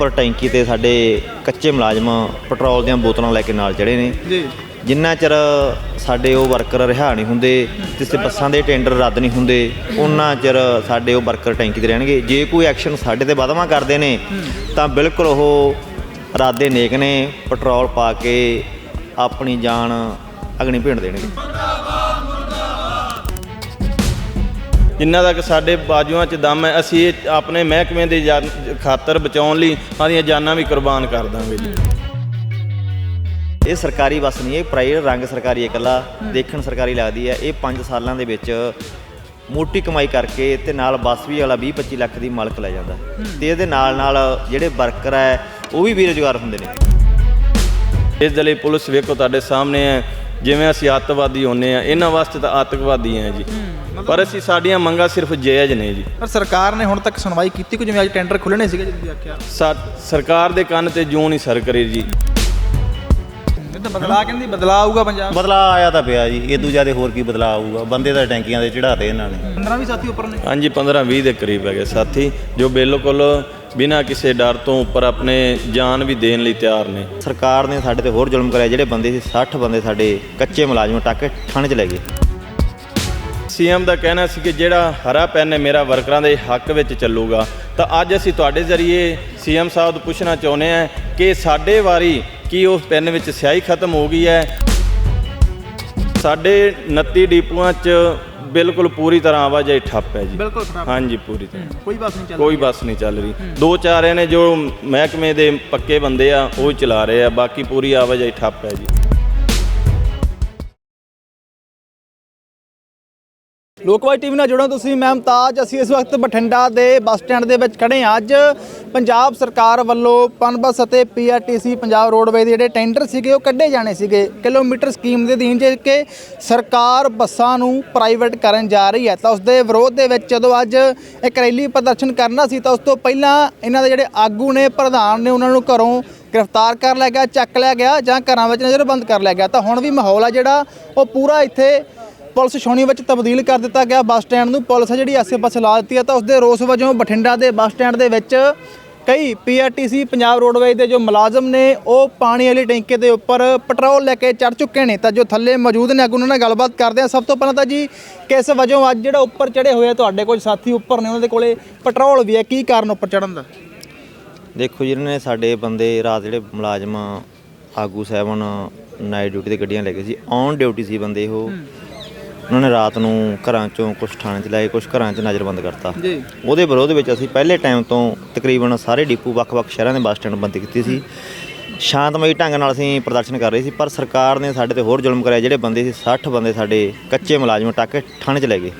ਉੱਪਰ ਟੈਂਕੀ ਤੇ ਸਾਡੇ ਕੱਚੇ ਮੁਲਾਜ਼ਮ ਪੈਟਰੋਲ ਦੀਆਂ ਬੋਤਲਾਂ ਲੈ ਕੇ ਨਾਲ ਚੜੇ ਨੇ। ਜੀ। ਜਿੰਨਾ ਚਿਰ ਸਾਡੇ ਉਹ ਵਰਕਰ ਰਿਹਾ ਨਹੀਂ ਹੁੰਦੇ ਤੇ ਬੱਸਾਂ ਦੇ ਟੈਂਡਰ ਰੱਦ ਨਹੀਂ ਹੁੰਦੇ ਉਹਨਾਂ ਚਿਰ ਸਾਡੇ ਉਹ ਵਰਕਰ ਟੈਂਕੀ ਤੇ ਰਹਿਣਗੇ। ਜੇ ਕੋਈ ਐਕਸ਼ਨ ਸਾਡੇ ਤੇ ਵਧਵਾ ਕਰਦੇ ਨੇ ਤਾਂ ਬਿਲਕੁਲ ਉਹ ਇਰਾਦੇ ਨੇਕ ਨੇ ਪੈਟਰੋਲ ਪਾ ਕੇ ਆਪਣੀ ਜਾਨ ਅਗਨੀ ਭੇਟ ਦੇਣਗੇ। ਜਿੰਨਾ ਤੱਕ ਸਾਡੇ ਬਾਜੂਆਂ 'ਚ ਦਮ ਹੈ ਅਸੀਂ ਇਹ ਆਪਣੇ ਮਹਿਕਮੇ ਦੇ ਖਾਤਰ ਬਚਾਉਣ ਲਈ ਸਾਡੀਆਂ ਜਾਨਾਂ ਵੀ ਕੁਰਬਾਨ ਕਰ ਦਾਂਗੇ ਜੀ। ਇਹ ਸਰਕਾਰੀ ਬੱਸ ਨਹੀਂ ਇਹ ਪ੍ਰਾਈਵੇਟ ਰੰਗ ਸਰਕਾਰੀ ਇਕੱਲਾ ਦੇਖਣ ਸਰਕਾਰੀ ਲੱਗਦੀ ਹੈ। ਇਹ 5 ਸਾਲਾਂ ਦੇ ਵਿੱਚ ਮੋਟੀ ਕਮਾਈ ਕਰਕੇ ਤੇ ਨਾਲ ਬੱਸ ਵੀ ਵਾਲਾ 20 25 ਲੱਖ ਦੀ ਮਾਲਕ ਲੈ ਜਾਂਦਾ। ਤੇ ਇਹਦੇ ਨਾਲ ਨਾਲ ਜਿਹੜੇ ਵਰਕਰ ਹੈ ਉਹ ਵੀ ਬੇਰੁਜ਼ਗਾਰ ਹੁੰਦੇ ਨੇ। ਇਸ ਦੇ ਲਈ ਪੁਲਿਸ ਵੇਖੋ ਤੁਹਾਡੇ ਸਾਹਮਣੇ ਹੈ। ਜਿਵੇਂ ਅਸੀਂ ਅੱਤਵਾਦੀ ਹੁੰਨੇ ਆ ਇਹਨਾਂ ਵਾਸਤੇ ਤਾਂ ਆਤੰਕਵਾਦੀ ਆ ਜੀ। ਪਰ ਅਸੀਂ ਸਾਡੀਆਂ ਮੰਗਾਂ ਸਿਰਫ ਜਾਇਜ਼ ਨੇ ਜੀ। ਪਰ ਸਰਕਾਰ ਨੇ ਹੁਣ ਤੱਕ ਸੁਣਵਾਈ ਕੀਤੀ ਕੋਈ ਜਿਵੇਂ ਅੱਜ ਟੈਂਡਰ ਖੁੱਲਣੇ ਸੀਗੇ ਤੁਸੀਂ ਆਖਿਆ। ਸਰਕਾਰ ਦੇ ਕੰਨ ਤੇ ਜੂੰ ਨਹੀਂ ਸਰ ਕਰੀ ਜੀ। ਇਹ ਤਾਂ ਬਦਲਾ ਕਹਿੰਦੀ ਬਦਲਾ ਆਊਗਾ ਪੰਜਾਬ। ਬਦਲਾ ਆਇਆ ਤਾਂ ਪਿਆ ਜੀ ਇਹ ਤੋਂ ਜ਼ਿਆਦਾ ਹੋਰ ਕੀ ਬਦਲਾ ਆਊਗਾ? ਬੰਦੇ ਤਾਂ ਟੈਂਕੀਆਂ ਦੇ ਚੜਾਤੇ ਇਹਨਾਂ ਨੇ। 15 ਵੀ ਸਾਥੀ ਉੱਪਰ ਨੇ। ਹਾਂਜੀ 15 20 ਦੇ ਕਰੀਬ ਹੈਗੇ ਸਾਥੀ ਜੋ ਬਿਲਕੁਲ ਬਿਨਾਂ ਕਿਸੇ ਡਰ ਤੋਂ ਉੱਪਰ ਆਪਣੇ ਜਾਨ ਵੀ ਦੇਣ ਲਈ ਤਿਆਰ ਨੇ। ਸਰਕਾਰ ਨੇ ਸਾਡੇ ਤੇ ਹੋਰ ਜ਼ੁਲਮ ਕਰਿਆ ਜਿਹੜੇ ਬੰਦੇ ਸੀ 60 ਬੰਦੇ ਸਾਡੇ ਕੱਚੇ ਮੁਲਾਜ਼ਮ ਟੱਕ ਕੇ ਥਾਣੇ ਚ ਲੈ ਗਏ। ਸੀਐਮ ਦਾ ਕਹਿਣਾ ਸੀ ਕਿ ਜਿਹੜਾ ਹਰਾ ਪੈਨ ਹੈ ਮੇਰਾ ਵਰਕਰਾਂ ਦੇ ਹੱਕ ਵਿੱਚ ਚੱਲੂਗਾ। ਤਾਂ ਅੱਜ ਅਸੀਂ ਤੁਹਾਡੇ ਜ਼ਰੀਏ ਸੀਐਮ ਸਾਹਿਬ ਤੋਂ ਪੁੱਛਣਾ ਚਾਹੁੰਦੇ ਹਾਂ ਕਿ ਸਾਡੇ ਵਾਰੀ ਕੀ ਉਸ ਪੈਨ ਵਿੱਚ ਸਿਆਹੀ ਖਤਮ ਹੋ ਗਈ ਹੈ? ਸਾਡੇ 29 ਡਿਪੂਆਂ 'ਚ ਬਿਲਕੁਲ ਪੂਰੀ ਤਰ੍ਹਾਂ ਆਵਾਜਾਈ ਠੱਪ ਹੈ ਜੀ। ਬਿਲਕੁਲ ਖਰਾਬ ਹਾਂਜੀ ਪੂਰੀ ਤਰ੍ਹਾਂ। ਕੋਈ ਬੱਸ ਨਹੀਂ ਚੱਲ ਕੋਈ ਬੱਸ ਨਹੀਂ ਚੱਲ ਰਹੀ। ਦੋ ਚਾਰ ਨੇ ਜੋ ਮਹਿਕਮੇ ਦੇ ਪੱਕੇ ਬੰਦੇ ਆ ਉਹ ਚਲਾ ਰਹੇ ਆ ਬਾਕੀ ਪੂਰੀ ਆਵਾਜਾਈ ਠੱਪ ਹੈ ਜੀ। ਲੋਕਵਾਈ ਟੀਵੀ ਨਾਲ ਜੁੜੋ ਤੁਸੀਂ, ਮੈਂ ਮੁਮਤਾਜ। ਅਸੀਂ ਇਸ ਵਕਤ ਬਠਿੰਡਾ ਦੇ ਬੱਸ ਸਟੈਂਡ ਦੇ ਵਿੱਚ ਖੜੇ ਹਾਂ। ਅੱਜ ਪੰਜਾਬ ਸਰਕਾਰ ਵੱਲੋਂ ਪਨਬਸ ਅਤੇ ਪੀਆਰਟੀਸੀ ਪੰਜਾਬ ਰੋਡਵੇ ਦੇ ਜਿਹੜੇ ਟੈਂਡਰ ਸੀਗੇ, ਉਹ ਕੱਢੇ ਜਾਣੇ ਸੀਗੇ। ਕਿਲੋਮੀਟਰ ਸਕੀਮ ਦੇ ਅਧੀਨ ਜੇ ਕਿ ਸਰਕਾਰ ਬੱਸਾਂ ਨੂੰ ਪ੍ਰਾਈਵੇਟ ਕਰਨ ਜਾ ਰਹੀ ਹੈ, ਤਾਂ ਉਸ ਦੇ ਵਿਰੋਧ ਦੇ ਵਿੱਚ ਜਦੋਂ ਅੱਜ ਇੱਕ ਰੈਲੀ ਪ੍ਰਦਰਸ਼ਨ ਕਰਨਾ ਸੀ, ਤਾਂ ਉਸ ਤੋਂ ਪਹਿਲਾਂ ਇਹਨਾਂ ਦੇ ਜਿਹੜੇ ਆਗੂ ਨੇ, ਪ੍ਰਧਾਨ ਨੇ ਉਹਨਾਂ ਨੂੰ ਘਰੋਂ ਗ੍ਰਿਫਤਾਰ ਕਰ ਲਿਆ ਗਿਆ, ਚੱਕ ਲਿਆ ਗਿਆ ਜਾਂ ਘਰਾਂ ਵਿੱਚ ਨਜ਼ਰਬੰਦ ਕਰ ਲਿਆ ਗਿਆ। ਤਾਂ ਹੁਣ ਵੀ ਮਾਹੌਲ ਆ ਜਿਹੜਾ, ਉਹ ਪੂਰਾ ਇੱਥੇ ਪੁਲਿਸ ਛਾਉਣੀ ਵਿੱਚ ਤਬਦੀਲ ਕਰ ਦਿੱਤਾ ਗਿਆ। ਬੱਸ ਸਟੈਂਡ ਨੂੰ ਪੁਲਿਸ ਜਿਹੜੀ ਆਸੇ-ਪਾਸੇ ਲਾ ਦਿੱਤੀ ਹੈ ਤਾਂ ਉਸ ਦੇ ਰੋਸ ਵਜੋਂ ਬਠਿੰਡਾ ਦੇ ਬੱਸ ਸਟੈਂਡ ਦੇ ਵਿੱਚ ਕਈ ਪੀਆਰਟੀਸੀ ਪੰਜਾਬ ਰੋਡਵੇਜ਼ ਦੇ ਜੋ ਮੁਲਾਜ਼ਮ ਨੇ ਉਹ ਪਾਣੀ ਵਾਲੀ ਟੈਂਕੀ ਦੇ ਉੱਪਰ ਪੈਟਰੋਲ ਲੈ ਕੇ ਚੜ ਚੁੱਕੇ ਨੇ। ਤਾਂ ਜੋ ਥੱਲੇ ਮੌਜੂਦ ਨੇ ਅੱਗੇ ਉਹਨਾਂ ਨਾਲ ਗੱਲਬਾਤ ਕਰਦੇ ਆ ਸਭ ਤੋਂ ਪਹਿਲਾਂ ਤਾਂ ਜੀ ਕਿਸ ਵਜੋਂ ਅੱਜ ਜਿਹੜਾ ਉੱਪਰ ਚੜੇ ਹੋਏ ਆ ਤੁਹਾਡੇ ਕੁਝ ਸਾਥੀ ਉੱਪਰ ਨੇ ਉਹਨਾਂ ਦੇ ਕੋਲੇ ਪੈਟਰੋਲ ਵੀ ਹੈ ਕੀ ਕਾਰਨ ਉੱਪਰ ਚੜਨ ਦਾ? ਦੇਖੋ ਜੀ ਇਹਨਾਂ ਨੇ ਸਾਡੇ ਬੰਦੇ ਰਾਤ ਜਿਹੜੇ ਮੁਲਾਜ਼ਮ ਆਗੂ ਸਾਹਿਬਾਨ ਨਾਈਟ ਡਿਊਟੀ ਤੇ ਗੱਡੀਆਂ ਲੈ ਗਏ ਸੀ। ਔਨ ਡਿਊਟੀ ਸੀ ਬੰਦੇ ਉਹ। ਉਹਨਾਂ ਨੇ ਰਾਤ ਨੂੰ ਘਰਾਂ ਚੋਂ ਕੁਝ ਥਾਣੇ ਚ ਲਾਏ ਕੁਝ ਘਰਾਂ 'ਚ ਨਜ਼ਰਬੰਦ ਕਰਤਾ। ਜੀ। ਉਹਦੇ ਵਿਰੋਧ ਵਿੱਚ ਅਸੀਂ ਪਹਿਲੇ ਟਾਈਮ ਤੋਂ ਤਕਰੀਬਨ ਸਾਰੇ ਡਿਪੂ ਵੱਖ-ਵੱਖ ਸ਼ਹਿਰਾਂ ਦੇ ਬੱਸ ਸਟੈਂਡ ਬੰਦ ਕੀਤੀ ਸੀ। ਸ਼ਾਂਤਮਈ ਢੰਗ ਨਾਲ ਅਸੀਂ ਪ੍ਰਦਰਸ਼ਨ ਕਰ ਰਹੇ ਸੀ ਪਰ ਸਰਕਾਰ ਨੇ ਸਾਡੇ ਤੇ ਹੋਰ ਜ਼ੁਲਮ ਕਰਿਆ ਜਿਹੜੇ ਬੰਦੇ ਸੀ 60 ਬੰਦੇ ਸਾਡੇ ਕੱਚੇ ਮੁਲਾਜ਼ਮ ਟੱਕ ਕੇ ਥਾਣੇ 'ਚ ਲੈ ਗਏ।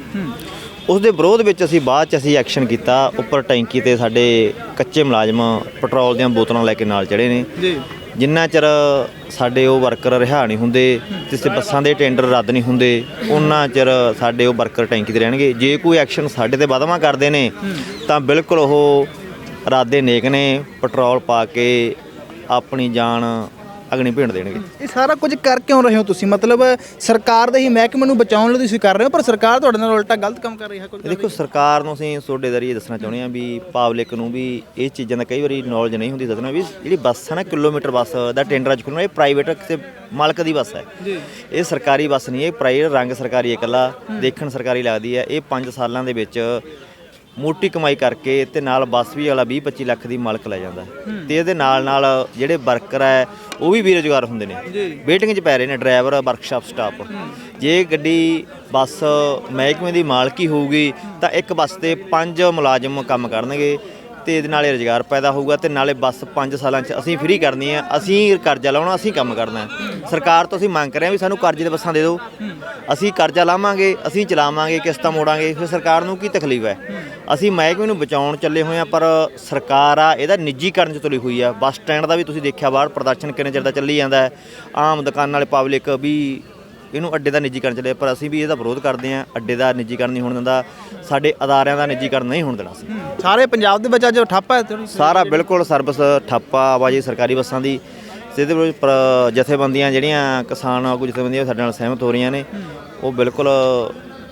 ਉਸ ਦੇ ਵਿਰੋਧ ਵਿੱਚ ਅਸੀਂ ਬਾਅਦ 'ਚ ਅਸੀਂ ਐਕਸ਼ਨ ਕੀਤਾ ਉੱਪਰ ਟੈਂਕੀ ਤੇ ਸਾਡੇ ਕੱਚੇ ਮੁਲਾਜ਼ਮ ਪੈਟਰੋਲ ਦੀਆਂ ਬੋਤਲਾਂ ਲੈ ਕੇ ਨਾਲ ਚੜੇ ਨੇ। ਜੀ। ਜਿੰਨਾ ਚਿਰ ਸਾਡੇ ਉਹ ਵਰਕਰ ਰਿਹਾ ਨਹੀਂ ਹੁੰਦੇ ਤੇ ਸੇ ਬੱਸਾਂ ਦੇ ਟੈਂਡਰ ਰੱਦ ਨਹੀਂ ਹੁੰਦੇ ਉਹਨਾਂ ਚਿਰ ਸਾਡੇ ਉਹ ਵਰਕਰ ਟੈਂਕੀ ਤੇ ਰਹਿਣਗੇ। ਜੇ ਕੋਈ ਐਕਸ਼ਨ ਸਾਡੇ ਤੇ ਵਧਵਾ ਕਰਦੇ ਨੇ, ਤਾਂ ਬਿਲਕੁਲ ਉਹ ਇਰਾਦੇ ਨੇਕ ਨੇ, ਪੈਟਰੋਲ ਪਾ ਕੇ ਆਪਣੀ ਜਾਨ ਅਗਨੀ ਭੇਟ ਦੇਣਗੇ। ਇਹ ਸਾਰਾ ਕੁਝ ਕਰ ਕਿਉਂ ਰਹੇ ਹੋ ਤੁਸੀਂ? ਮਤਲਬ ਸਰਕਾਰ ਦੇ ਹੀ ਮਹਿਕਮੇ ਨੂੰ ਬਚਾਉਣ ਲਈ ਤੁਸੀਂ ਕਰ ਰਹੇ ਹੋ ਪਰ ਸਰਕਾਰ ਤੁਹਾਡੇ ਨਾਲ ਉਲਟਾ ਗਲਤ ਕੰਮ ਕਰ ਰਹੀ ਹੈ ਕੁਝ ਦੇਖੋ ਸਰਕਾਰ ਨੂੰ ਅਸੀਂ ਤੁਹਾਡੇ ਜ਼ਰੀਏ ਦੱਸਣਾ ਚਾਹੁੰਦੇ ਹਾਂ ਵੀ ਪਬਲਿਕ ਨੂੰ ਵੀ ਇਹ ਚੀਜ਼ਾਂ ਦਾ ਕਈ ਵਾਰੀ ਨੌਲੇਜ ਨਹੀਂ ਹੁੰਦੀ ਦੱਸਣਾ ਵੀ ਜਿਹੜੀ ਬੱਸ ਹੈ ਨਾ ਕਿਲੋਮੀਟਰ ਬੱਸ ਦਾ ਟੈਂਡਰ ਅੱਜ ਖੁੱਲ੍ਹਣਾ ਇਹ ਪ੍ਰਾਈਵੇਟ ਕਿਸੇ ਮਾਲਕ ਦੀ ਬੱਸ ਹੈ। ਜੀ। ਇਹ ਸਰਕਾਰੀ ਬੱਸ ਨਹੀਂ ਇਹ ਪ੍ਰਾਈਵੇਟ ਰੰਗ ਸਰਕਾਰੀ ਇਕੱਲਾ ਦੇਖਣ ਸਰਕਾਰੀ ਲੱਗਦੀ ਹੈ। ਇਹ 5 ਸਾਲਾਂ ਦੇ ਵਿੱਚ ਮੋਟੀ ਕਮਾਈ ਕਰਕੇ ਤੇ ਨਾਲ ਬੱਸ ਵੀ ਵਾਲਾ 20 25 ਲੱਖ ਦੀ ਮਾਲਕ ਲੈ ਜਾਂਦਾ। ਤੇ ਇਹਦੇ ਨਾਲ ਨਾਲ ਜਿਹੜੇ ਵਰਕਰ ਹੈ ਉਹ ਵੀ ਬੇਰੁਜ਼ਗਾਰ ਹੁੰਦੇ ਨੇ। ਵੇਟਿੰਗ 'ਚ ਪੈ ਰਹੇ ਨੇ ਡਰਾਈਵਰ ਵਰਕਸ਼ਾਪ ਸਟਾਫ ਜੇ ਗੱਡੀ ਬੱਸ ਮਹਿਕਮੇ ਦੀ ਮਾਲਕੀ ਹੋਊਗੀ ਤਾਂ ਇੱਕ ਬੱਸ ਤੇ ਪੰਜ ਮੁਲਾਜ਼ਮ ਕੰਮ ਕਰਨਗੇ। ਤੇ ਇਹਦੇ ਨਾਲੇ ਰੁਜ਼ਗਾਰ ਪੈਦਾ ਹੋਊਗਾ ਤੇ ਨਾਲੇ ਬੱਸ 5 ਸਾਲਾਂ 'ਚ ਅਸੀਂ ਫ੍ਰੀ ਕਰਨੀ ਹੈ। ਅਸੀਂ ਕਰਜ਼ਾ ਲਾਉਣਾ ਅਸੀਂ ਕੰਮ ਕਰਨਾ। ਸਰਕਾਰ ਤੋਂ ਅਸੀਂ ਮੰਗ ਕਰ ਰਹੇ ਹਾਂ ਵੀ ਸਾਨੂੰ ਕਰਜ਼ੇ ਦੇ ਬੱਸਾਂ ਦੇ ਦਿਓ। ਅਸੀਂ ਕਰਜ਼ਾ ਲਾਵਾਂਗੇ ਅਸੀਂ ਚਲਾਵਾਂਗੇ ਕਿਸ਼ਤਾਂ ਮੋੜਾਂਗੇ। ਫਿਰ ਸਰਕਾਰ ਨੂੰ ਕੀ ਤਕਲੀਫ ਹੈ? ਅਸੀਂ ਮਹਿਕਮੇ ਨੂੰ ਬਚਾਉਣ ਚੱਲੇ ਹੋਏ ਆ ਪਰ ਸਰਕਾਰ ਆ ਇਹਦਾ ਨਿੱਜੀਕਰਨ 'ਚ ਤੁਲੀ ਹੋਈ ਆ। ਬੱਸ ਸਟੈਂਡ ਦਾ ਵੀ ਤੁਸੀਂ ਦੇਖਿਆ ਬਾਹਰ ਪ੍ਰਦਰਸ਼ਨ ਕਿੰਨੇ ਚਿਰ ਦਾ ਚੱਲੀ ਜਾਂਦਾ ਹੈ। ਆਮ ਦੁਕਾਨਾਂ ਵਾਲੇ ਪਬਲਿਕ ਵੀ ਇਹਨੂੰ ਅੱਡੇ ਦਾ ਨਿੱਜੀਕਰਨ ਚੱਲੇ ਪਰ ਅਸੀਂ ਵੀ ਇਹਦਾ ਵਿਰੋਧ ਕਰਦੇ ਹਾਂ। ਅੱਡੇ ਦਾ ਨਿੱਜੀਕਰਨ ਨਹੀਂ ਹੋਣ ਦਿੰਦਾ। ਸਾਡੇ ਅਦਾਰਿਆਂ ਦਾ ਨਿੱਜੀਕਰਨ ਨਹੀਂ ਹੋਣ ਦੇਣਾ ਸਾਰੇ ਪੰਜਾਬ ਦੇ ਵਿੱਚ ਅੱਜ ਠੱਪ ਹੈ ਸਾਰਾ ਬਿਲਕੁਲ ਸਰਵਿਸ ਠੱਪਾ ਆਵਾਜਾਈ ਸਰਕਾਰੀ ਬੱਸਾਂ ਦੀ। ਤੇ ਇਹਦੇ ਵਿੱਚ ਜਥੇਬੰਦੀਆਂ ਜਿਹੜੀਆਂ ਕਿਸਾਨ ਆਗੂ ਜਥੇਬੰਦੀਆਂ ਸਾਡੇ ਨਾਲ ਸਹਿਮਤ ਹੋ ਰਹੀਆਂ ਨੇ। ਉਹ ਬਿਲਕੁਲ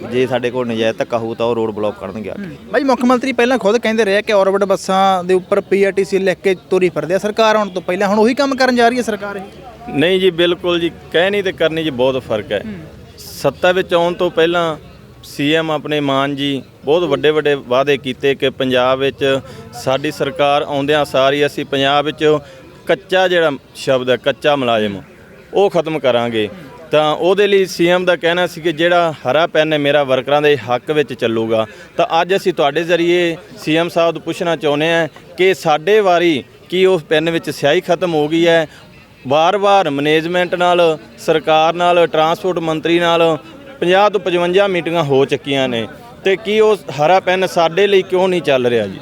ਜੇ ਸਾਡੇ ਕੋਲ ਨਜਾਇਜ਼ ਧੱਕਾ ਹੋਊ ਤਾਂ ਉਹ ਰੋਡ ਬਲੌਕ ਕਰਨਗੇ ਆ ਕੇ। ਬਾਈ ਮੁੱਖ ਮੰਤਰੀ ਪਹਿਲਾਂ ਖੁਦ ਕਹਿੰਦੇ ਰਹੇ ਕਿ ਔਰਬਿਟ ਬੱਸਾਂ ਦੇ ਉੱਪਰ ਪੀਆਰਟੀਸੀ ਲਿਖ ਕੇ ਤੋਰੀ ਫਿਰਦੇ ਆ। ਸਰਕਾਰ ਆਉਣ ਤੋਂ ਪਹਿਲਾਂ ਹੁਣ ਉਹੀ ਕੰਮ ਕਰਨ ਜਾ ਰਹੀ ਹੈ ਸਰਕਾਰ ਇਹ? ਨਹੀਂ ਜੀ ਬਿਲਕੁਲ ਜੀ। ਕਹਿਣੀ ਤੇ ਕਰਨੀ ਜੀ ਬਹੁਤ ਫ਼ਰਕ ਹੈ। ਸੱਤਾ ਵਿੱਚ ਆਉਣ ਤੋਂ ਪਹਿਲਾਂ ਸੀਐਮ ਆਪਣੇ ਮਾਨ ਜੀ ਬਹੁਤ ਵੱਡੇ ਵੱਡੇ ਵਾਅਦੇ ਕੀਤੇ ਕਿ ਪੰਜਾਬ ਵਿੱਚ ਸਾਡੀ ਸਰਕਾਰ ਆਉਂਦਿਆਂ ਸਾਰੀ ਅਸੀਂ ਪੰਜਾਬ ਵਿੱਚ ਕੱਚਾ ਜਿਹੜਾ ਸ਼ਬਦ ਹੈ ਕੱਚਾ ਮੁਲਾਜ਼ਮ ਉਹ ਖਤਮ ਕਰਾਂਗੇ। ਤਾਂ ਉਹਦੇ ਲਈ ਸੀਐਮ ਦਾ ਕਹਿਣਾ ਸੀ ਕਿ ਜਿਹੜਾ ਹਰਾ ਪੈਨ ਹੈ ਮੇਰਾ ਵਰਕਰਾਂ ਦੇ ਹੱਕ ਵਿੱਚ ਚੱਲੂਗਾ। ਤਾਂ ਅੱਜ ਅਸੀਂ ਤੁਹਾਡੇ ਜ਼ਰੀਏ ਸੀਐਮ ਸਾਹਿਬ ਤੋਂ ਪੁੱਛਣਾ ਚਾਹੁੰਦੇ ਹਾਂ ਕਿ ਸਾਡੇ ਵਾਰੀ ਕੀ ਉਸ ਪੈਨ ਵਿੱਚ ਸਿਆਹੀ ਖਤਮ ਹੋ ਗਈ ਹੈ? ਵਾਰ-ਵਾਰ ਮੈਨੇਜਮੈਂਟ ਨਾਲ, ਸਰਕਾਰ ਨਾਲ, ਟਰਾਂਸਪੋਰਟ ਮੰਤਰੀ ਨਾਲ 50 ਤੋਂ 55 ਮੀਟਿੰਗਾਂ ਹੋ ਚੁੱਕੀਆਂ ਨੇ। ਤੇ ਕੀ ਉਹ ਹਰਾ ਪੈਨ ਸਾਡੇ ਲਈ ਕਿਉਂ ਨਹੀਂ ਚੱਲ ਰਿਹਾ ਜੀ?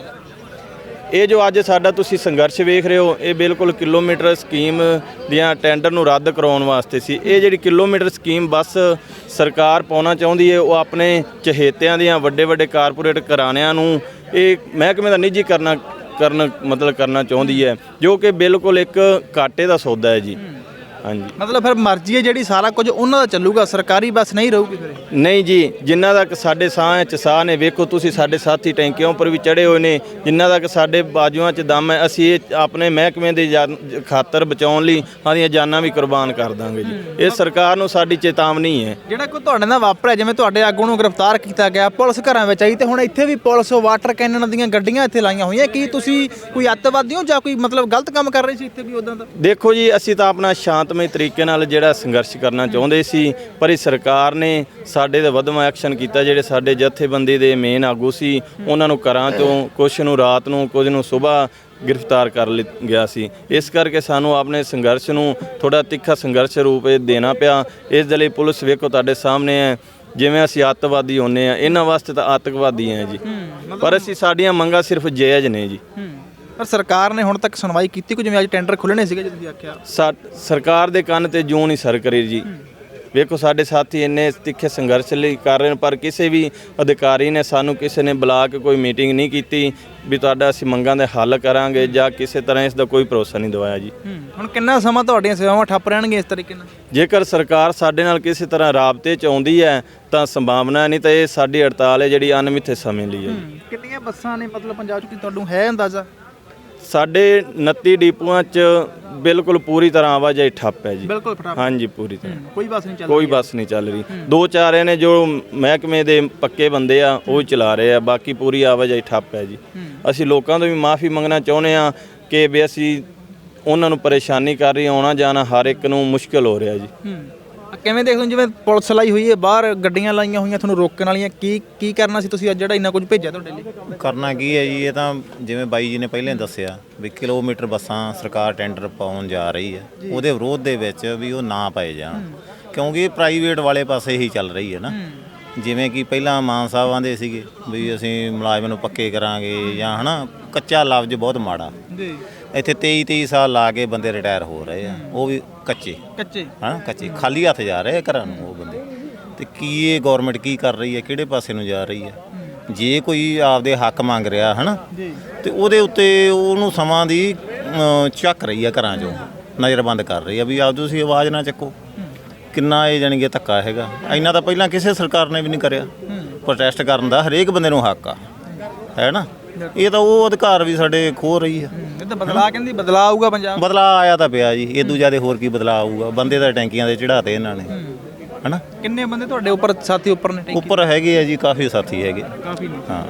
ਇਹ ਜੋ ਅੱਜ ਸਾਡਾ ਤੁਸੀਂ ਸੰਘਰਸ਼ ਵੇਖ ਰਹੇ ਹੋ, ਇਹ ਬਿਲਕੁਲ ਕਿਲੋਮੀਟਰ ਸਕੀਮ ਦੀਆਂ ਟੈਂਡਰ ਨੂੰ ਰੱਦ ਕਰਾਉਣ ਵਾਸਤੇ ਸੀ। ਇਹ ਜਿਹੜੀ ਕਿਲੋਮੀਟਰ ਸਕੀਮ ਬਸ ਸਰਕਾਰ ਪਾਉਣਾ ਚਾਹੁੰਦੀ ਹੈ, ਉਹ ਆਪਣੇ ਚਹੇਤਿਆਂ ਦੀਆਂ ਵੱਡੇ ਵੱਡੇ ਕਾਰਪੋਰੇਟ ਘਰਾਣਿਆਂ ਨੂੰ ਇਹ ਮਹਿਕਮੇ ਦਾ ਨਿੱਜੀ ਕਰਨਾ, ਕਰਨ, ਮਤਲਬ ਕਰਨਾ ਚਾਹੁੰਦੀ ਹੈ, ਜੋ ਕਿ ਬਿਲਕੁਲ ਇੱਕ ਕਾਟੇ ਦਾ ਸੌਦਾ ਹੈ ਜੀ। ਹਾਂਜੀ। ਮਤਲਬ ਫਿਰ ਮਰਜ਼ੀ ਹੈ ਜਿਹੜੀ ਸਾਰਾ ਕੁਝ ਉਹਨਾਂ ਦਾ ਚੱਲੂਗਾ ਸਰਕਾਰੀ ਬੱਸ ਨਹੀਂ ਰਹੂਗੀ ਫਿਰ ਇਹ। ਨਹੀਂ ਜੀ ਜਿਨ੍ਹਾਂ ਤੱਕ ਸਾਡੇ ਸਾਹ ਚ ਸਾਹ ਨੇ ਵੇਖੋ ਤੁਸੀਂ ਸਾਡੇ ਸਾਥੀ ਟੈਂਕੀਆਂ ਉੱਪਰ ਵੀ ਚੜੇ ਹੋਏ ਨੇ ਜਿਨ੍ਹਾਂ ਤੱਕ ਸਾਡੇ ਬਾਜੂਆਂ 'ਚ ਦਮ ਹੈ ਅਸੀਂ ਇਹ ਆਪਣੇ ਮਹਿਕਮੇ ਦੇ ਜਾਨ- ਖਾਤਰ ਬਚਾਉਣ ਲਈ ਸਾਡੀਆਂ ਜਾਨਾਂ ਵੀ ਕੁਰਬਾਨ ਕਰ ਦਾਂਗੇ ਜੀ। ਇਹ ਸਰਕਾਰ ਨੂੰ ਸਾਡੀ ਚੇਤਾਵਨੀ ਹੈ। ਜਿਹੜਾ ਕੋਈ ਤੁਹਾਡੇ ਨਾਲ ਵਾਪਰਿਆ ਜਿਵੇਂ ਤੁਹਾਡੇ ਆਗੂ ਨੂੰ ਗ੍ਰਿਫਤਾਰ ਕੀਤਾ ਗਿਆ ਪੁਲਿਸ ਘਰਾਂ ਵਿੱਚ ਆਈ ਤੇ ਹੁਣ ਇੱਥੇ ਵੀ ਪੁਲਿਸ ਵਾਟਰ ਕੈਨਨ ਦੀਆਂ ਗੱਡੀਆਂ ਇੱਥੇ ਲਾਈਆਂ ਹੋਈਆਂ ਕੀ ਤੁਸੀਂ ਕੋਈ ਅੱਤਵਾਦੀ ਹੋ ਜਾਂ ਕੋਈ ਮਤਲਬ ਗਲਤ ਕੰਮ ਕਰ ਰਹੇ ਸੀ ਇੱਥੇ ਵੀ ਉਦਾਂ ਦਾ? ਦੇਖੋ ਜੀ ਅਸੀਂ ਤਾਂ ਆਪਣਾ ਸ਼ਾਂਤਮਈ ਤਰੀਕੇ ਨਾਲ ਜਿਹੜਾ ਸੰਘਰਸ਼ ਕਰਨਾ ਚਾਹੁੰਦੇ ਸੀ ਪਰ ਇਹ ਸਰਕਾਰ ਨੇ ਸਾਡੇ ਤੇ ਵਧਮ ਐਕਸ਼ਨ ਕੀਤਾ ਜਿਹੜੇ ਸਾਡੇ ਜਥੇਬੰਦੀ ਦੇ ਮੇਨ ਆਗੂ ਸੀ ਉਹਨਾਂ ਨੂੰ ਘਰਾਂ ਚੋਂ ਕੁਝ ਨੂੰ ਰਾਤ ਨੂੰ ਕੁਝ ਨੂੰ ਸਵੇਰ ਗ੍ਰਿਫਤਾਰ ਕਰ ਲਿ- ਗਿਆ ਸੀ। ਇਸ ਕਰਕੇ ਸਾਨੂੰ ਆਪਣੇ ਸੰਘਰਸ਼ ਨੂੰ ਥੋੜਾ ਤਿੱਖਾ ਸੰਘਰਸ਼ ਰੂਪ ਇਹ ਦੇਣਾ ਪਿਆ। ਇਸ ਦੇ ਲਈ ਪੁਲਿਸ ਵੇਖੋ ਤੁਹਾਡੇ ਸਾਹਮਣੇ ਹੈ ਜਿਵੇਂ ਅਸੀਂ ਅੱਤਵਾਦੀ ਹੁੰਨੇ ਆ ਇਹਨਾਂ ਵਾਸਤੇ ਤਾਂ ਆਤੰਕਵਾਦੀ ਆ ਜੀ। ਪਰ ਅਸੀਂ ਸਾਡੀਆਂ ਮੰਗਾਂ ਸਿਰਫ ਜਾਇਜ਼ ਨੇ ਜੀ। ਪਰ ਸਰਕਾਰ ਨੇ ਹੁਣ ਤੱਕ ਸੁਣਵਾਈ ਕੀਤੀ? ਕੋਈ ਜਿਵੇਂ ਅੱਜ ਟੈਂਡਰ ਖੁੱਲਣੇ ਸੀਗੇ ਜਿਵੇਂ ਤੁਸੀਂ ਆਖਿਆ? ਸਾ- ਸਰਕਾਰ ਦੇ ਕੰਨ ਤੇ ਜੂੰ ਨਹੀਂ ਸਰ ਕਰੀ ਜੀ। ਵੇਖੋ ਸਾਡੇ ਸਾਥੀ ਇੰਨੇ ਤਿੱਖੇ ਸੰਘਰਸ਼ ਲਈ ਕਰ ਰਹੇ ਨੇ ਪਰ ਕਿਸੇ ਵੀ ਅਧਿਕਾਰੀ ਨੇ ਸਾਨੂੰ ਕਿਸੇ ਨੇ ਬੁਲਾ ਕੇ ਕੋਈ ਮੀਟਿੰਗ ਨਹੀਂ ਕੀਤੀ ਵੀ ਤੁਹਾਡਾ ਅਸੀਂ ਮੰਗਾਂ ਦੇ ਹੱਲ ਕਰਾਂਗੇ ਜਾਂ ਕਿਸੇ ਤਰ੍ਹਾਂ ਇਸ ਦਾ ਕੋਈ ਭਰੋਸਾ ਨਹੀਂ ਦਵਾਇਆ ਜੀ। ਹੁਣ ਕਿੰਨਾ ਸਮਾਂ ਤੁਹਾਡੀਆਂ ਸੇਵਾਵਾਂ ਠੱਪ ਰਹਿਣਗੀਆਂ ਇਸ ਤਰੀਕੇ ਨਾਲ? ਜੇਕਰ ਸਰਕਾਰ ਸਾਡੇ ਨਾਲ ਕਿਸੇ ਤਰ੍ਹਾਂ ਰਾਬਤੇ 'ਚ ਆਉਂਦੀ ਹੈ ਤਾਂ ਸੰਭਾਵਨਾ ਨਹੀਂ ਤਾਂ ਇਹ ਸਾਡੀ ਹੜਤਾਲ ਹੈ ਜਿਹੜੀ ਅਨਮਿੱਥੇ ਸਮੇਂ ਲਈ ਹੈ ਜੀ। ਕਿੰਨੀਆਂ ਬੱਸਾਂ ਨੇ ਮਤਲਬ ਪੰਜਾਬ 'ਚ ਕੀ ਤੁਹਾਨੂੰ ਹੈ ਅੰਦਾਜ਼ਾ? ਸਾਡੇ 29 ਡਿਪੂਆਂ 'ਚ ਬਿਲਕੁਲ ਪੂਰੀ ਤਰ੍ਹਾਂ ਆਵਾਜਾਈ ਠੱਪ ਹੈ ਜੀ। ਬਿਲਕੁਲ ਫਟਾਫਟ ਹਾਂਜੀ ਪੂਰੀ ਤਰ੍ਹਾਂ। ਕੋਈ ਬੱਸ ਨਹੀਂ ਚੱਲ ਕੋਈ ਬੱਸ ਨਹੀਂ ਚੱਲ ਰਹੀ। ਦੋ ਚਾਰ ਨੇ ਜੋ ਮਹਿਕਮੇ ਦੇ ਪੱਕੇ ਬੰਦੇ ਆ ਉਹ ਹੀ ਚਲਾ ਰਹੇ ਆ ਬਾਕੀ ਪੂਰੀ ਆਵਾਜਾਈ ਠੱਪ ਹੈ ਜੀ। ਅਸੀਂ ਲੋਕਾਂ ਤੋਂ ਵੀ ਮਾਫੀ ਮੰਗਣਾ ਚਾਹੁੰਦੇ ਆ ਕਿ ਵੀ ਅਸੀਂ ਉਹਨਾਂ ਨੂੰ ਪਰੇਸ਼ਾਨੀ ਕਰ ਰਹੀ ਆਉਣਾ ਜਾਣਾ ਹਰ ਇੱਕ ਨੂੰ ਮੁਸ਼ਕਲ ਹੋ ਰਿਹਾ ਜੀ। ਹੂੰ। ਕਿਵੇਂ ਦੇਖਦੇ ਹੋ ਜਿਵੇਂ ਪੁਲਿਸ ਲਾਈ ਹੋਈ ਹੈ ਬਾਹਰ ਗੱਡੀਆਂ ਲਾਈਆਂ ਹੋਈਆਂ ਤੁਹਾਨੂੰ ਰੋਕਣ ਵਾਲੀਆਂ ਕੀ ਕੀ ਕਰਨਾ ਸੀ ਤੁਸੀਂ ਅੱਜ ਜਿਹੜਾ ਇੰਨਾ ਕੁਝ ਭੇਜਿਆ ਤੁਹਾਡੇ ਲਈ? ਕਰਨਾ ਕੀ ਹੈ ਜੀ ਇਹ ਤਾਂ ਜਿਵੇਂ ਬਾਈ ਜੀ ਨੇ ਪਹਿਲਾਂ ਹੀ ਦੱਸਿਆ ਵੀ ਕਿਲੋਮੀਟਰ ਬੱਸਾਂ ਸਰਕਾਰ ਟੈਂਡਰ ਪਾਉਣ ਜਾ ਰਹੀ ਹੈ। ਉਹਦੇ ਵਿਰੋਧ ਦੇ ਵਿੱਚ ਵੀ ਉਹ ਨਾ ਪਾਏ ਜਾਣ। ਕਿਉਂਕਿ ਇਹ ਪ੍ਰਾਈਵੇਟ ਵਾਲੇ ਪਾਸੇ ਹੀ ਚੱਲ ਰਹੀ ਹੈ ਨਾ। ਜਿਵੇਂ ਕਿ ਪਹਿਲਾਂ ਮਾਨ ਸਾਹਿਬ ਆਂਦੇ ਸੀਗੇ ਵੀ ਅਸੀਂ ਮੁਲਾਜ਼ਮਾਂ ਨੂੰ ਪੱਕੇ ਕਰਾਂਗੇ ਜਾਂ ਹਨਾ ਕੱਚਾ ਲਫ਼ਜ਼ ਬਹੁਤ ਮਾੜਾ। ਜੀ। ਇੱਥੇ 23 23 ਸਾਲ ਲਾ ਕੇ ਬੰਦੇ ਰਿਟਾਇਰ ਹੋ ਰਹੇ ਆ। ਉਹ ਵੀ ਕੱਚੇ। ਕੱਚੇ। ਹਾਂ ਕੱਚੇ। ਖਾਲੀ ਹੱਥ ਜਾ ਰਹੇ ਆ ਘਰਾਂ ਨੂੰ ਉਹ ਬੰਦੇ। ਤੇ ਕੀ ਇਹ ਗਵਰਨਮੈਂਟ ਕੀ ਕਰ ਰਹੀ ਹੈ ਕਿਹੜੇ ਪਾਸੇ ਨੂੰ ਜਾ ਰਹੀ ਹੈ। ਜੇ ਕੋਈ ਆਪਦੇ ਹੱਕ ਮੰਗ ਰਿਹਾ ਹਨਾ? ਤੇ ਉਹਦੇ ਉੱਤੇ ਉਹਨੂੰ ਸਮਾਂ ਦੀ ਚੱਕ ਰਹੀ ਆ ਘਰਾਂ 'ਚੋਂ। ਨਜ਼ਰਬੰਦ ਕਰ ਰਹੀ ਆ ਵੀ ਆਪ ਤੁਸੀਂ ਆਵਾਜ਼ ਨਾ ਚੱਕੋ। ਕਿੰਨਾ ਇਹ ਜਾਣੀ ਕਿ ਧੱਕਾ ਹੈਗਾ। ਇੰਨਾ ਤਾਂ ਪਹਿਲਾਂ ਕਿਸੇ ਸਰਕਾਰ ਨੇ ਵੀ ਨਹੀਂ ਕਰਿਆ। ਪ੍ਰੋਟੈਸਟ ਕਰਨ ਦਾ ਹਰੇਕ ਬੰਦੇ ਨੂੰ ਹੱਕ ਆ। ਹੈ ਨਾ? ਇਹ ਤਾਂ ਉਹ ਅਧਿਕਾਰ ਵੀ ਸਾਡੇ ਖੋ ਰਹੀ ਆ। ਇਹ ਤਾਂ ਬਦਲਾ ਕਹਿੰਦੀ ਬਦਲਾ ਆਊਗਾ ਪੰਜਾਬ। ਬਦਲਾ ਆਇਆ ਤਾਂ ਪਿਆ ਜੀ ਇਦੋਂ ਜ਼ਿਆਦਾ ਹੋਰ ਕੀ ਬਦਲਾ ਆਊਗਾ? ਬੰਦੇ ਤਾਂ ਟੈਂਕੀਆਂ ਦੇ ਚੜਾਤੇ ਇਹਨਾਂ ਨੇ। ਹਨਾ? ਕਿੰਨੇ ਬੰਦੇ ਤੁਹਾਡੇ ਉੱਪਰ ਸਾਥੀ ਉੱਪਰ ਨੇ ਟੈਂਕੀ? ਉੱਪਰ ਹੈਗੇ ਆ ਜੀ ਕਾਫੀ ਸਾਥੀ ਹੈਗੇ। ਕਾਫੀ ਨੇ। ਹਾਂ।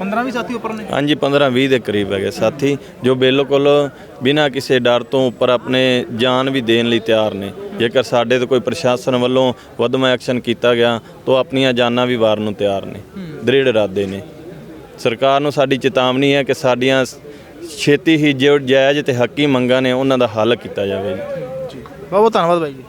15 ਵੀ ਸਾਥੀ ਉੱਪਰ ਨੇ? ਹਾਂਜੀ 15 20 ਦੇ ਕਰੀਬ ਹੈਗੇ ਸਾਥੀ ਜੋ ਬਿਲਕੁਲ ਬਿਨਾਂ ਕਿਸੇ ਡਰ ਤੋਂ ਉੱਪਰ ਆਪਣੇ ਜਾਨ ਵੀ ਦੇਣ ਲਈ ਤਿਆਰ ਨੇ। ਜੇਕਰ ਸਾਡੇ ਤੇ ਕੋਈ ਪ੍ਰਸ਼ਾਸਨ ਵੱਲੋਂ ਵਧਮ ਐਕਸ਼ਨ ਕੀਤਾ ਗਿਆ ਤਾਂ ਆਪਣੀਆਂ ਜਾਨਾਂ ਵੀ ਵਾਰਨ ਨੂੰ ਤਿਆਰ ਨੇ। ਦ੍ਰਿੜ ਇਰਾਦੇ ਨੇ। ਸਰਕਾਰ ਨੂੰ ਸਾਡੀ ਚੇਤਾਵਨੀ ਹੈ ਕਿ ਸਾਡੀਆਂ ਛੇਤੀ ਹੀ ਜੋ ਜਾਇਜ਼ ਤੇ ਹੱਕੀ ਮੰਗਾਂ ਨੇ ਉਹਨਾਂ ਦਾ ਹੱਲ ਕੀਤਾ ਜਾਵੇ। ਜੀ। ਬਹੁਤ ਬਹੁਤ ਧੰਨਵਾਦ ਬਾਈ ਜੀ।